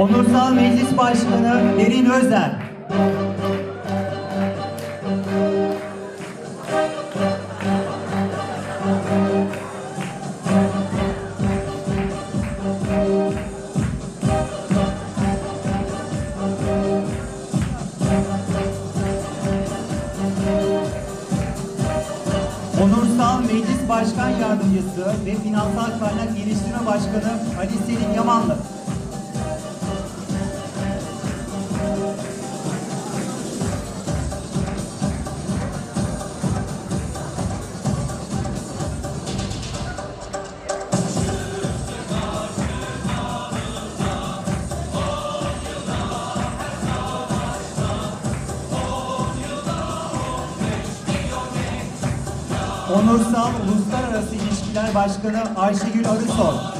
Onursal Meclis Başkanı Derin Özler. Onursal Meclis Başkan Yardımcısı ve Finansal Kaynak Geliştirme Başkanı Ali Selim Yamanlı. Onursal Uluslararası İlişkiler Başkanı Ayşegül Arısoy.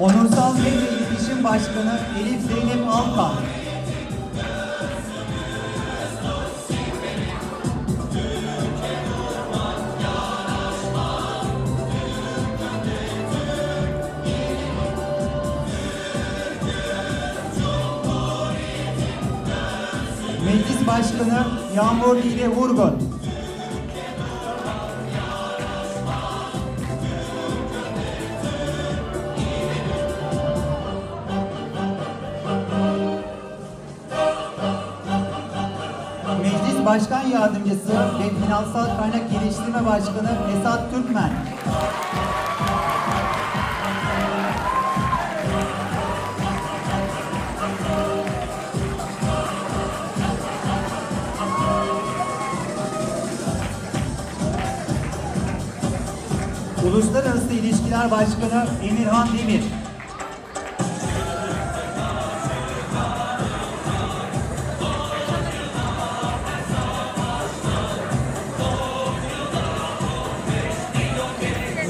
Onursal Medya İletişim Başkanı Elif Zeynep Alkan. Meclis Başkanı Yağmur Dide Vurgun. Başkan Yardımcısı ve Finansal Kaynak Geliştirme Başkanı Esat Türkmen. Uluslararası İlişkiler Başkanı Emirhan Demir.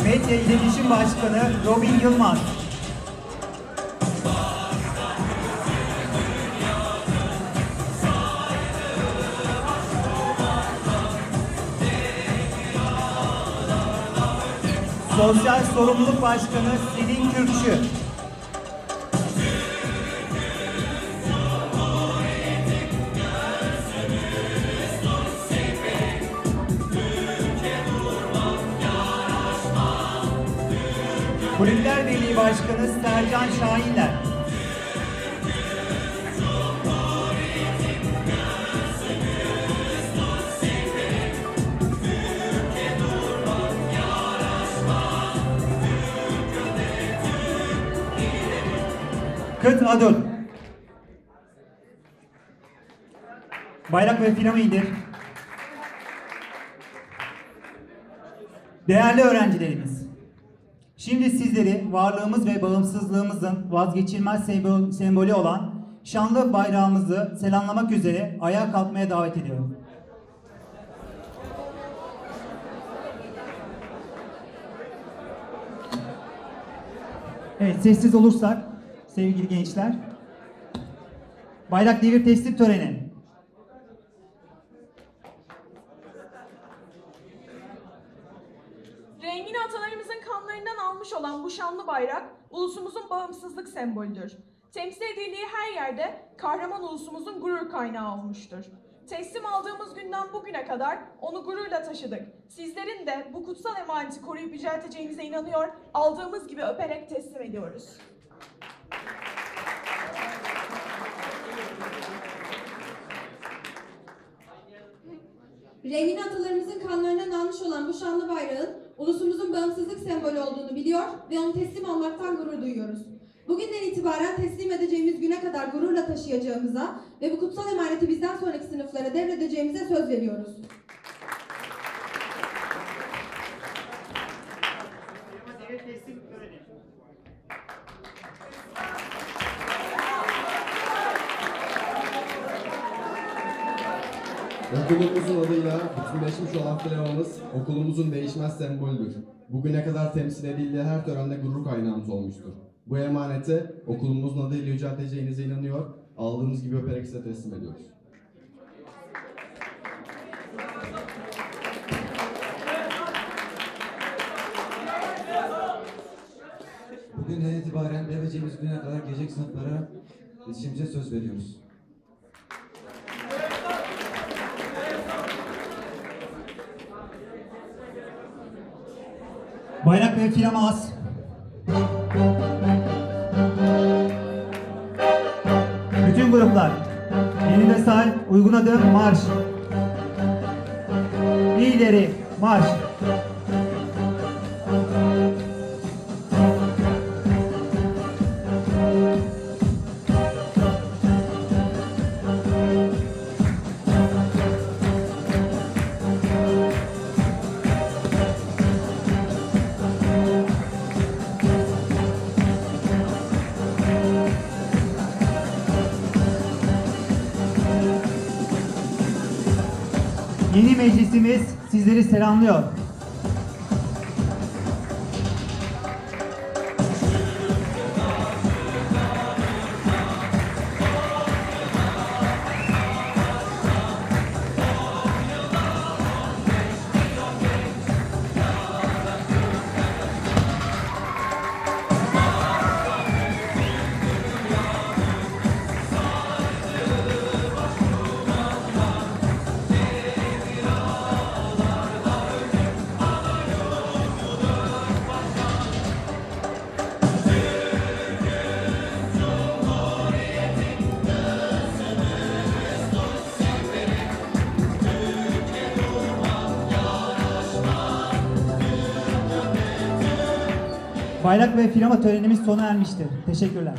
Medya İletişim Başkanı Robin Yılmaz. Sosyal Sorumluluk Başkanı Selin Kürkçü. Kulüpler Birliği Başkanı Sercan Şahinler. Kıt Adul. Bayrak ve filamı indir. Değerli öğrencilerimiz, şimdi sizleri varlığımız ve bağımsızlığımızın vazgeçilmez sembol- sembolü olan şanlı bayrağımızı selamlamak üzere ayağa kalkmaya davet ediyorum. Evet, sessiz olursak sevgili gençler. Bayrak devir teslim töreni. Rengini atalarımızın almış olan bu şanlı bayrak, ulusumuzun bağımsızlık sembolüdür. Temsil edildiği her yerde kahraman ulusumuzun gurur kaynağı olmuştur. Teslim aldığımız günden bugüne kadar onu gururla taşıdık. Sizlerin de bu kutsal emaneti koruyup yücelteceğinize inanıyor, aldığımız gibi öperek teslim ediyoruz. Rengini atalarımızın kanlarından almış olan bu bayrağın ulusumuzun bağımsızlık sembolü olduğunu biliyor ve onu teslim almaktan gurur duyuyoruz. Bugünden itibaren teslim edeceğimiz güne kadar gururla taşıyacağımıza ve bu kutsal emaneti bizden sonraki sınıflara devredeceğimize söz veriyoruz. Okulumuzun adıyla bütünleşmiş olan flamamız okulumuzun değişmez sembolüdür. Bugüne kadar temsil edildiği her törende gurur kaynağımız olmuştur. Bu emaneti okulumuzun adıyla yücelteceğinize inanıyor Aldığımız gibi öperek size teslim ediyoruz. Bugünden itibaren vereceğimiz güne kadar gelecek sınıflara iletişimimize söz veriyoruz. Bayrak ve flama as. Bütün gruplar. Yeni ve say, uygun adım marş. İleri marş. Yeni meclisimiz sizleri selamlıyor. Bayrak ve flama törenimiz sona ermiştir. Teşekkürler.